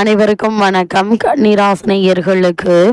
அனைவருக்கும் வணக்கம். கண்ணீராசனையர்களுக்கு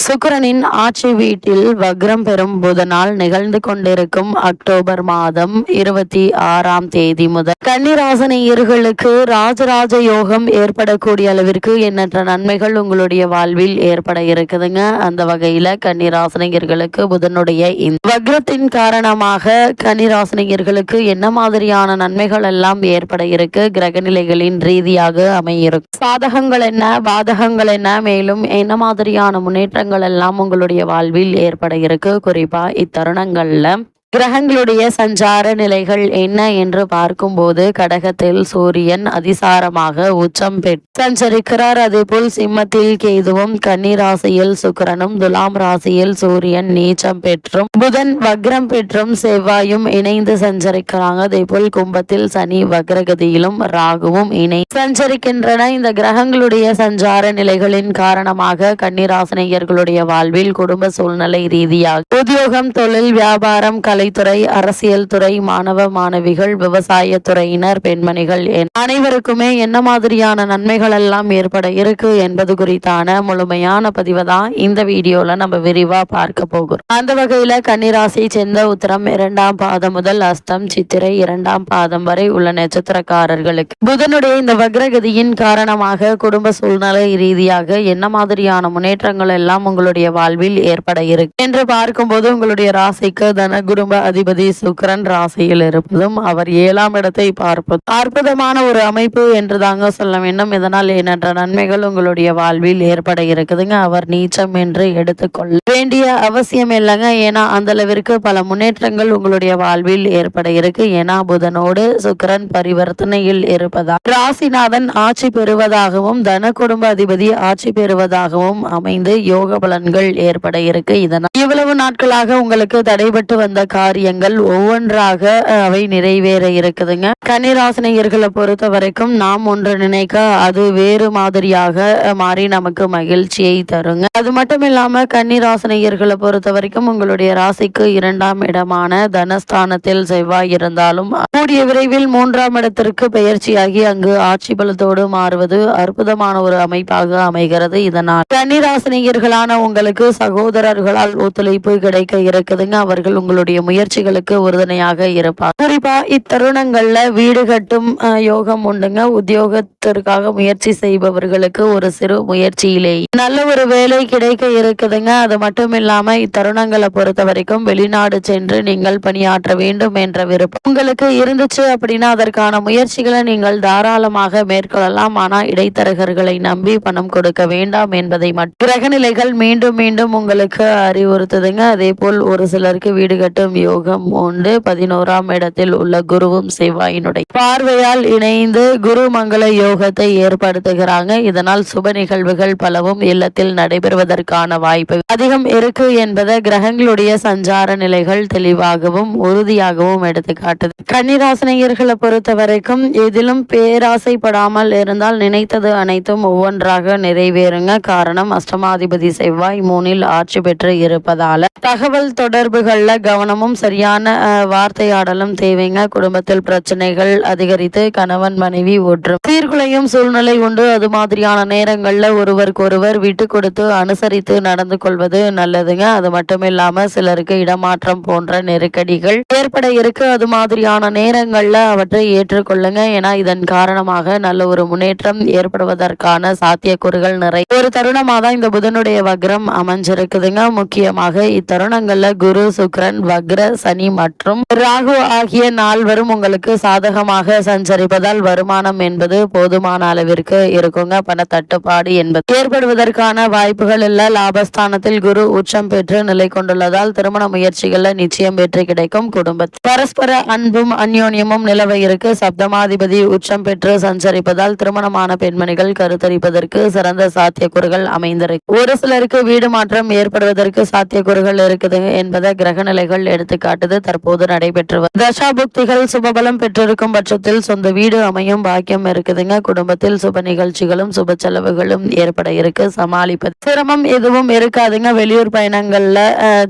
சுக்கிரனின் ஆட்சி வீட்டில் வக்ரம் பெறும் புதனால் நிகழ்ந்து கொண்டிருக்கும் அக்டோபர் மாதம் இருபத்தி ஆறாம் தேதி முதல் கன்னிராசனியர்களுக்கு ராஜராஜ யோகம் ஏற்படக்கூடிய அளவிற்கு எண்ணற்ற நன்மைகள் உங்களுடைய வாழ்வில் ஏற்பட இருக்குதுங்க. அந்த வகையில கன்னிராசனியர்களுக்கு புதனுடைய இந்த வக்ரத்தின் காரணமாக கன்னிராசனியர்களுக்கு என்ன மாதிரியான நன்மைகள் எல்லாம் ஏற்பட இருக்கு? கிரகநிலைகளின் ரீதியாக அமையிருக்கும் சாதகங்கள் என்ன? பாதகங்கள் என்ன? மேலும் என்ன மாதிரியான முன்னேற்றங்கள் எல்லாம் உங்களுடைய வாழ்வில் ஏற்பட இருக்கு. குறிப்பா இத்தருணங்கள்ல கிரகங்களுடைய சஞ்சார நிலைகள் என்ன என்று பார்க்கும்போது கடகத்தில் சூரியன் அதிசாரமாக உச்சம் பெற்று சஞ்சரிக்கிறார். அதேபோல் சிம்மத்தில் கேதுவும் கன்னி ராசியில் சுக்கிரனும் துலாம் ராசியில் சூரியன் நீச்சம் பெற்றும் புதன் வக்ரம் பெற்றும் செவ்வாயும் இணைந்து சஞ்சரிக்கிறாங்க. அதேபோல் கும்பத்தில் சனி வக்ரகதியிலும் ராகுவும் இணை சஞ்சரிக்கின்றன. இந்த கிரகங்களுடைய சஞ்சார நிலைகளின் காரணமாக கன்னிராசினியர்களுடைய வாழ்வில் குடும்ப சூழ்நிலை ரீதியாக உத்தியோகம் தொழில் வியாபாரம் கலை கலைத்துறை அரசியல் துறை மாணவ மாணவிகள் விவசாய துறையினர் பெண்மணிகள் அனைவருக்குமே என்ன மாதிரியான நன்மைகள் எல்லாம் ஏற்பட இருக்கு என்பது குறித்தான முழுமையான பதிவை தான் இந்த வீடியோல நம்ம விரிவா பார்க்க போகிறோம். அந்த வகையில கன்னிராசி சேர்ந்த உத்தரம் இரண்டாம் பாதம் முதல் அஸ்தம் சித்திரை இரண்டாம் பாதம் வரை உள்ள நட்சத்திரக்காரர்களுக்கு. புதனுடைய இந்த வக்ரகதியின் காரணமாக குடும்ப சூழ்நிலை ரீதியாக என்ன மாதிரியான முன்னேற்றங்கள் எல்லாம் உங்களுடைய வாழ்வில் ஏற்பட இருக்கு. என்று பார்க்கும்போது உங்களுடைய ராசிக்கு தன குடும்ப அதிபதி சுக்கிரன் ராசியில் இருப்பதும் அவர் ஏழாம் இடத்தை பார்ப்பது அற்புதமான ஒரு அமைப்பு என்று தாங்க சொல்ல வேண்டும். இதனால் எண்ணற்ற நன்மைகள் உங்களுடைய வாழ்வில் ஏற்பட இருக்குதுங்க. அவர் நீச்சம் என்று எடுத்துக்கொள்ள வேண்டிய அவசியம் இல்லைங்க. ஏன்னா அந்த அளவிற்கு பல முன்னேற்றங்கள் உங்களுடைய வாழ்வில் ஏற்பட இருக்கு. ஏன்னா புதனோடு சுக்கரன் பரிவர்த்தனையில் இருப்பதா ராசிநாதன் ஆட்சி பெறுவதாகவும் தன குடும்ப அதிபதி ஆட்சி பெறுவதாகவும் அமைந்து யோக பலன்கள் ஏற்பட இருக்கு. இதனால் இவ்வளவு நாட்களாக உங்களுக்கு தடைபட்டு வந்த காரியங்கள் ஒவ்வொன்றாக அவை நிறைவேற இருக்குதுங்க. கன்னிராசினியர்களை பொறுத்த வரைக்கும் நாம் ஒன்று நினைக்க அது வேறு மாதிரியாக மாறி நமக்கு மகிழ்ச்சியை தருங்க. அது மட்டும் இல்லாம கன்னிராசினியர்களை பொறுத்த வரைக்கும் உங்களுடைய ராசிக்கு இரண்டாம் இடமான தனஸ்தானத்தில் செவ்வாய் இருந்தாலும் கூடிய விரைவில் மூன்றாம் இடத்திற்கு பெயர்ச்சியாகி அங்கு ஆட்சி பலத்தோடு மாறுவது அற்புதமான ஒரு அமைப்பாக அமைகிறது. இதனால் கன்னிராசினியர்களான உங்களுக்கு சகோதரர்களால் ஒத்துழைப்பு கிடைக்க இருக்குதுங்க. அவர்கள் உங்களுடைய முயற்சிகளுக்கு உறுதுணையாக இருப்பார். குறிப்பா இத்தருணங்கள்ல வீடு கட்டும் யோகம் உண்டுங்க. உத்தியோகத்திற்காக முயற்சி செய்பவர்களுக்கு ஒரு சிறு முயற்சியிலேயே நல்ல ஒரு வேலை கிடைக்க இருக்குதுங்க. அது மட்டும் இல்லாம இத்தருணங்களை பொறுத்த வரைக்கும் வெளிநாடு சென்று நீங்கள் பணியாற்ற வேண்டும் என்ற விருப்பம். உங்களுக்கு இருந்துச்சு அப்படின்னா அதற்கான முயற்சிகளை நீங்கள் தாராளமாக மேற்கொள்ளலாம். ஆனா இடைத்தரகர்களை நம்பி பணம் கொடுக்க வேண்டாம் என்பதை மட்டும். கிரகநிலைகள் மீண்டும் மீண்டும் உங்களுக்கு அறிவுறுத்துதுங்க. அதே போல் ஒரு சிலருக்கு வீடு கட்டும் யோகம் உண்டு பதினோராம் இடத்தில் உள்ள குருவும் செவ்வாயினுடைய பார்வையால் இணைந்து குரு மங்கள யோகத்தை ஏற்படுத்துகிறாங்க. இதனால் சுப நிகழ்வுகள் பலவும் இல்லத்தில் நடைபெறுவதற்கான வாய்ப்பு அதிகம் இருக்கு என்பதை கிரகங்களுடைய சஞ்சார நிலைகள் தெளிவாகவும் உறுதியாகவும் எடுத்துக்காட்டுது. கன்னிராசினியர்களை பொறுத்த வரைக்கும் எதிலும் பேராசைப்படாமல் இருந்தால் நினைத்தது அனைத்தும் ஒவ்வொன்றாக நிறைவேறுங்க. காரணம் அஷ்டமாதிபதி செவ்வாய் மூனில் ஆட்சி பெற்று இருப்பதால. தகவல் தொடர்புகள்ல கவனமும் சரியான வார்த்தையாடலும் தேவைங்க. குடும்பத்தில் பிரச்சனைகள் அதிகரித்து கணவன் மனைவி ஒற்று சீர்குலையும் சூழ்நிலை உண்டு. அது மாதிரியான நேரங்கள்ல ஒருவருக்கொருவர் விட்டு கொடுத்து அனுசரித்து நடந்து கொள்வது நல்லதுங்க. அது மட்டும் இல்லாம சிலருக்கு இடமாற்றம் போன்ற நெருக்கடிகள் ஏற்பட இருக்கு. அது மாதிரியான நேரங்கள்ல அவற்றை ஏற்றுக்கொள்ளுங்க. ஏன்னா இதன் காரணமாக நல்ல ஒரு முன்னேற்றம் ஏற்படுவதற்கான சாத்தியக்கூறுகள் நிறை ஒரு தருணமா தான் இந்த புதனுடைய வக்ரம் அமைஞ்சிருக்குதுங்க. முக்கியமாக இத்தருணங்கள்ல குரு சுக்ரன் வக்ர சனி மற்றும் ராகு ஆகிய நால்வரும் உங்களுக்கு சாதகமாக சஞ்சரிப்பதால் வருமானம் என்பது போதுமான அளவிற்கு இருக்குங்க. பண தட்டுப்பாடு என்பது ஏற்படுவதற்கான வாய்ப்புகள் இல்ல. லாபஸ்தானத்தில் குரு உச்சம் பெற்று நிலை கொண்டுள்ளதால் திருமண முயற்சிகள்ல நிச்சயம் வெற்றி கிடைக்கும். குடும்பத்தில் பரஸ்பர அன்பும் அந்யோன்யமும் நிலவ இருக்கு. சப்தமாதிபதி உச்சம் பெற்று சஞ்சரிப்பதால் திருமணமான பெண்மணிகள் கருத்தரிப்பதற்கு சிறந்த சாத்தியக்கூறுகள் அமைந்திருக்கு. ஒரு சிலருக்கு வீடு மாற்றம் ஏற்படுவதற்கு சாத்தியக்கூறுகள் இருக்குது என்பதை கிரகநிலைகள் எடுத்து எடுத்து காட்டுது. தற்போது நடைபெற்று வரும் தசாபுக்திகள் சுபபலம் பெற்றிருக்கும் பட்சத்தில் சொந்த வீடு அமையும் பாக்கியம் இருக்குதுங்க. குடும்பத்தில் சுப நிகழ்ச்சிகளும் சுப செலவுகளும் ஏற்பட இருக்கு. சமாளிப்பது சிரமம் எதுவும் இருக்காதுங்க. வெளியூர் பயணங்கள்ல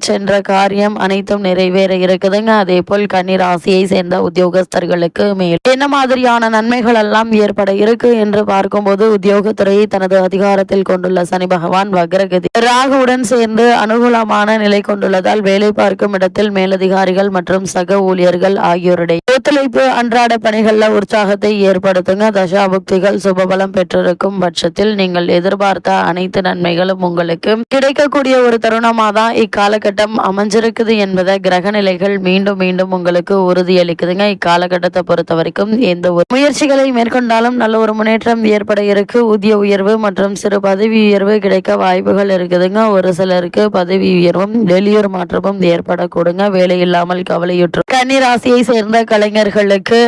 சென்ற காரியம் அனைத்தும் நிறைவேற இருக்குதுங்க. அதே போல் கன்னி ராசியை சேர்ந்த உத்தியோகஸ்தர்களுக்கு மேல் என்ன மாதிரியான நன்மைகள் எல்லாம் ஏற்பட இருக்கு என்று பார்க்கும்போது உத்தியோகத்துறையை தனது அதிகாரத்தில் கொண்டுள்ள சனி பகவான் வக்ரகதி ராகுவுடன் சேர்ந்து அனுகூலமான நிலை கொண்டுள்ளதால் வேலை பார்க்கும் இடத்தில் மேல் மேலதிகாரிகள் மற்றும் சக ஊழியர்கள் ஆகியோருடைய ஒத்துழைப்பு அன்றாட பணிகள்ல உற்சாகத்தை ஏற்படுத்துங்க. தசாபுக்திகள் சுபபலம் பெற்றிருக்கும் பட்சத்தில் நீங்கள் எதிர்பார்த்த அனைத்து நன்மைகளும் உங்களுக்கு கிடைக்கக்கூடிய ஒரு தருணமா தான் இக்காலகட்டம் அமைஞ்சிருக்குது என்பதை கிரக நிலைகள் மீண்டும் மீண்டும் உங்களுக்கு உறுதியளிக்குதுங்க. இக்காலகட்டத்தை பொறுத்த வரைக்கும் எந்த ஒரு முயற்சிகளை மேற்கொண்டாலும் நல்ல ஒரு முன்னேற்றம் ஏற்பட இருக்கு. ஊதிய உயர்வு மற்றும் சிறு பதவி உயர்வு கிடைக்க வாய்ப்புகள் இருக்குதுங்க. ஒரு சிலருக்கு பதவி உயர்வும் வெளியூர் மாற்றமும் ஏற்படக்கூடுங்க. வேலை இல்லாமல் கவலையுற்று. கன்னிராசியை சேர்ந்த கலைஞர்களுக்கு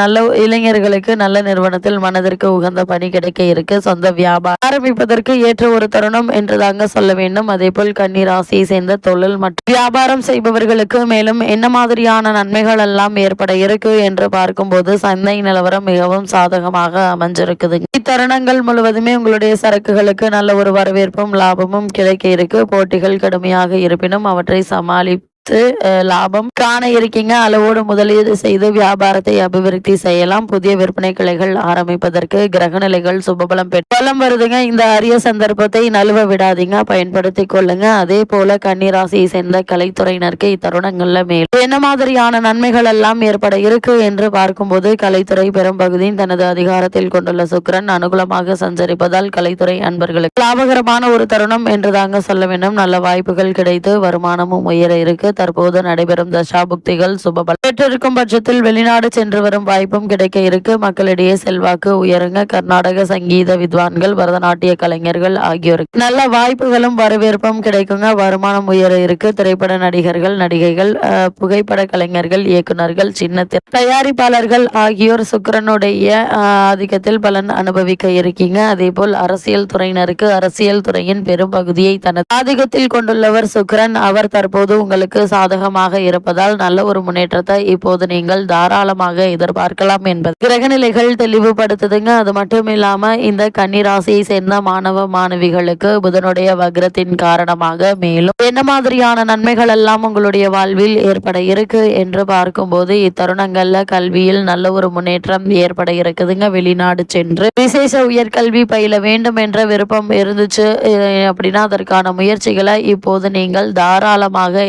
நல்ல இளைஞர்களுக்கு நல்ல நிறுவனத்தில் மனதிற்கு உகந்த பணி கிடைக்க இருக்கு. சொந்த வியாபாரம் ஆரம்பிப்பதற்கு ஏற்ற ஒரு தருணம் என்று தாங்க சொல்ல வேண்டும். அதே போல் கன்னிராசியை சேர்ந்த தொழில் மற்றும் வியாபாரம் செய்பவர்களுக்கு மேலும் என்ன மாதிரியான நன்மைகள் எல்லாம் ஏற்பட இருக்கு என்று பார்க்கும்போது சந்தை நிலவரம் மிகவும் சாதகமாக அமைஞ்சிருக்குது. இத்தருணங்கள் முழுவதுமே உங்களுடைய சரக்குகளுக்கு நல்ல ஒரு வரவேற்பும் லாபமும் கிடைக்க இருக்கு. போட்டிகள் கடுமையாக இருப்பினும் அவற்றை சமாளி அஹ், லாபம். காண இருக்கீங்க அளவோடு முதலீடு செய்து வியாபாரத்தை அபிவிருத்தி செய்யலாம். புதிய விற்பனை கிளைகள் ஆரம்பிப்பதற்கு கிரகநிலைகள் சுபபலம் பலம் வருதுங்க. இந்த அரிய சந்தர்ப்பத்தை நழுவ விடாதீங்க. பயன்படுத்தி கொள்ளுங்க. அதே போல கன்னிராசியை சேர்ந்த கலைத்துறையினருக்கு இத்தருணங்கள்ல மேல். என்ன மாதிரியான நன்மைகள் எல்லாம் ஏற்பட இருக்கு என்று பார்க்கும்போது கலைத்துறை பெரும் பகுதியின் தனது அதிகாரத்தில் கொண்டுள்ள சுக்கிரன் அனுகூலமாக சஞ்சரிப்பதால் கலைத்துறை அன்பர்களுக்கு லாபகரமான ஒரு தருணம் என்று தாங்க சொல்ல வேண்டும். நல்ல வாய்ப்புகள் கிடைத்து வருமானமும் உயர இருக்கு. தற்போது நடைபெறும் தசாபுக்திகள் சுப பெற்றிருக்கும் பட்சத்தில் வெளிநாடு சென்று வரும் வாய்ப்பும் கிடைக்க இருக்கு. மக்களிடையே செல்வாக்கு உயருங்க. கர்நாடக சங்கீத வித்வான்கள் பரதநாட்டிய கலைஞர்கள் ஆகியோருக்கு நல்ல வாய்ப்புகளும் வரவேற்பும் கிடைக்குங்க. வருமானம் உயர இருக்கு. திரைப்பட நடிகர்கள் நடிகைகள் புகைப்பட கலைஞர்கள் இயக்குனர்கள் சின்ன தயாரிப்பாளர்கள் ஆகியோர் சுக்கரனுடைய ஆதிக்கத்தில் பலன் அனுபவிக்க இருக்கீங்க. அதே போல் அரசியல் துறையினருக்கு அரசியல் துறையின் பெரும் பகுதியை தனது ஆதிக்கத்தில் கொண்டுள்ளவர் சுக்கரன். அவர் தற்போது உங்களுக்கு சாதகமாக இருப்பதால் நல்ல ஒரு முன்னேற்றத்தை இப்போது நீங்கள் தாராளமாக எதிர்பார்க்கலாம் என்பது. கிரகநிலைகள் தெளிவுபடுத்துதுங்க. அது மட்டும் இல்லாம இந்த கன்னிராசியை சேர்ந்த மாணவ மாணவிகளுக்கு புதனுடைய வக்ரத்தின் காரணமாக மேலும் என்ன மாதிரியான நன்மைகள் எல்லாம் உங்களுடைய வாழ்வில் ஏற்பட இருக்கு என்று பார்க்கும்போது இத்தருணங்கள்ல கல்வியில் நல்ல ஒரு முன்னேற்றம் ஏற்பட இருக்குதுங்க. வெளிநாடு சென்று விசேஷ உயர்கல்வி பயில வேண்டும் என்ற விருப்பம் இருந்துச்சு. அப்படின்னா அதற்கான முயற்சிகளை இப்போது நீங்கள் தாராளமாக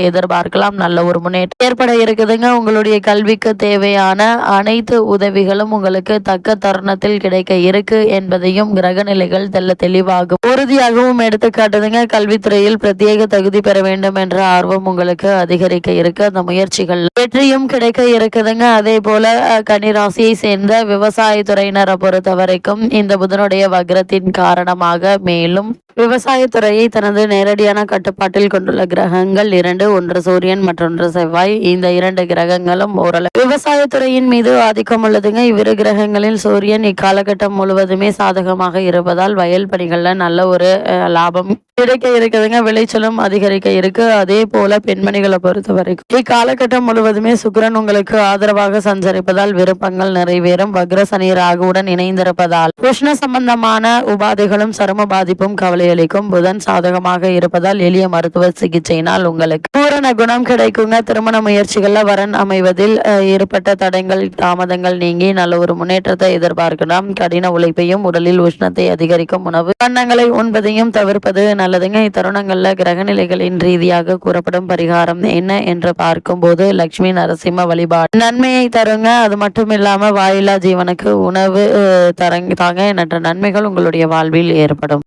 எதிர்பார்க்கலாம் நல்ல ஒரு முன்னேற்றம் ஏற்பட இருக்குதுங்க. உங்களுடைய கல்விக்கு தேவையான அனைத்து உதவிகளும் உங்களுக்கு தக்க தருணத்தில் கிடைக்க இருக்கு என்பதையும் கிரகநிலைகள் தெல்ல தெளிவாகும். உறுதியாகவும் எடுத்துக்காட்டுதுங்க. கல்வித்துறையில் பிரத்யேக தகுதி பெற வேண்டும் என்ற ஆர்வம் உங்களுக்கு அதிகரிக்க இருக்கு. அந்த முயற்சிகள் வெற்றியும் கிடைக்க இருக்குதுங்க. அதே போல கனிராசியை கன்னிராசியை சேர்ந்த விவசாயத்துறையினரை பொறுத்த வரைக்கும் இந்த புதனுடைய வக்ரத்தின் காரணமாக மேலும் விவசாயத்துறையை தனது நேரடியான கட்டுப்பாட்டில் கொண்டுள்ள கிரகங்கள் இரண்டு ஒன்று சூரியன் மற்றொன்று செவ்வாய். இந்த இரண்டு கிரகங்களும் ஓரளவு விவசாயத்துறையின் மீது ஆதிக்கம் உள்ளதுங்க. இவ்விரு கிரகங்களில் சூரியன் இக்காலகட்டம் முழுவதுமே சாதகமாக இருப்பதால் வயல் பணிகளில் நல்ல ஒரு லாபம் கிடைக்க இருக்குதுங்க விளைச்சலும் அதிகரிக்க இருக்கு. அதே போல பெண்மணிகளை பொறுத்த வரைக்கும் இக்காலகட்டம் முழுவதுமே சுக்கிரன் உங்களுக்கு ஆதரவாக சஞ்சரிப்பதால் விருப்பங்கள் நிறைவேறும். வக்ர சனி ராகுவுடன் இணைந்திருப்பதால் உஷ்ண சம்பந்தமான உபாதைகளும் சரும பாதிப்பும் கவலையளிக்கும். புதன் சாதகமாக இருப்பதால் எளிய மருத்துவ சிகிச்சையினால் உங்களுக்கு பூரண குணம் கிடைக்குங்க. திருமண முயற்சிகள்ல வரன் அமைவதில் அஹ், ஏற்பட்ட தடங்கள் தாமதங்கள் நீங்கி நல்ல ஒரு முன்னேற்றத்தை எதிர்பார்க்கலாம். கடின உழைப்பையும் உடலில் உஷ்ணத்தை அதிகரிக்கும் உணவு. வண்ணங்களை உண்பதையும் தவிர்ப்பது நல்லதுங்க. இத்தருணங்கள்ல கிரகநிலைகளின் ரீதியாக கூறப்படும் பரிகாரம் என்ன என்று பார்க்கும்போது லட்சுமி நரசிம்ம வழிபாடு. நன்மையை தருங்க. அது மட்டும் இல்லாம வாயிலா ஜீவனுக்கு உணவு தரங்க தாங்க. எண்ணற்ற நன்மைகள் உங்களுடைய வாழ்வில் ஏற்படும்.